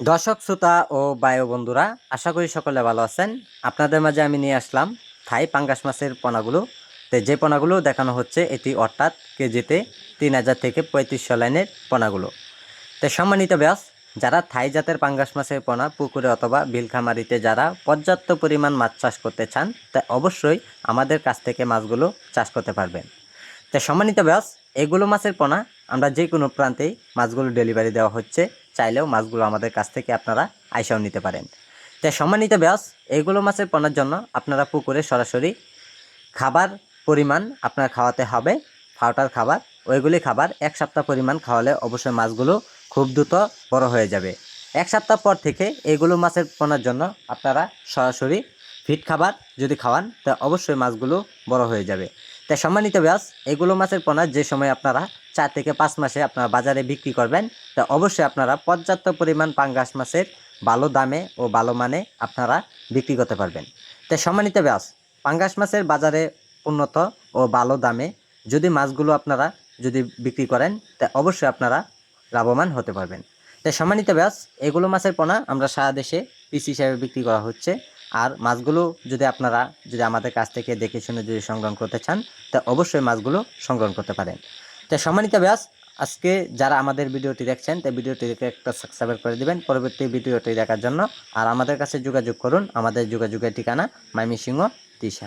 দর্শক, শ্রোতা ও বায়ু বন্ধুরা, আশা করি সকলে ভালো আছেন। আপনাদের মাঝে আমি নিয়ে আসলাম থাই পাঙ্গাস মাছের পোনাগুলো। তো যে পোনাগুলো দেখানো হচ্ছে, এটি অর্থাৎ কেজিতে তিন হাজার থেকে পঁয়ত্রিশশো লাইনের পোনাগুলো। তো সম্মানিত ব্যাস যারা থাই জাতের পাঙ্গাস মাছের পোনা, পুকুরে অথবা বিলখামারিতে যারা পর্যাপ্ত পরিমাণ মাছ চাষ করতে চান, তা অবশ্যই আমাদের কাছ থেকে মাছগুলো চাষ করতে পারবেন। তো সম্মানিত ব্যাস এগুলো মাছের পোনা আমরা যে কোনো প্রান্তেই মাছগুলো ডেলিভারি দেওয়া হচ্ছে, চাইলেও মাছগুলো আমাদের কাছ থেকে আপনারা আইসাও নিতে পারেন। তো সম্মানিত ব্যাস এগুলো মাছের পোনার জন্য আপনারা পুকুরে সরাসরি খাবার পরিমাণ আপনার খাওয়াতে হবে, ফাউটার খাবার, ওইগুলি খাবার এক সপ্তাহ পরিমাণ খাওয়ালে অবশ্যই মাছগুলো খুব দ্রুত বড় হয়ে যাবে। এক সপ্তাহ পর থেকে এগুলো মাছের পোনার জন্য আপনারা সরাসরি ফিট খাবার যদি খাওয়ান, তা অবশ্যই মাছগুলো বড় হয়ে যাবে। তাই সম্মানিত ব্যাস এগুলো মাছের পোনা যে সময় আপনারা চার থেকে পাঁচ মাসে আপনারা বাজারে বিক্রি করবেন, তা অবশ্যই আপনারা পর্যাপ্ত পরিমাণ পাঙ্গাস মাছের ভালো দামে ও ভালো মানে আপনারা বিক্রি করতে পারবেন। তাই সম্মানিত ব্যাস পাঙ্গাস মাছের বাজারে উন্নত ও ভালো দামে যদি মাছগুলো আপনারা যদি বিক্রি করেন, তা অবশ্যই আপনারা লাভবান হতে পারবেন। তাই সম্মানিত ব্যাস এগুলো মাছের পোনা আমরা সারা দেশে পিস হিসাবে বিক্রি করা হচ্ছে। আর মাছগুলো যদি আপনারা যদি আমাদের কাছ থেকে দেখে শুনে যদি সংগ্রহ করতে চান, তা অবশ্যই মাছগুলো সংগ্রহ করতে পারেন। তো সম্মানিত ব্যাস আজকে যারা আমাদের ভিডিওটি দেখছেন তাই ভিডিওটিকে একটা সাবস্ক্রাইব করে দিবেন। পরবর্তী ভিডিওটি দেখার জন্য আর আমাদের কাছে যোগাযোগ করুন। আমাদের যোগাযোগের ঠিকানা মাইমিসিংহ, তিশা।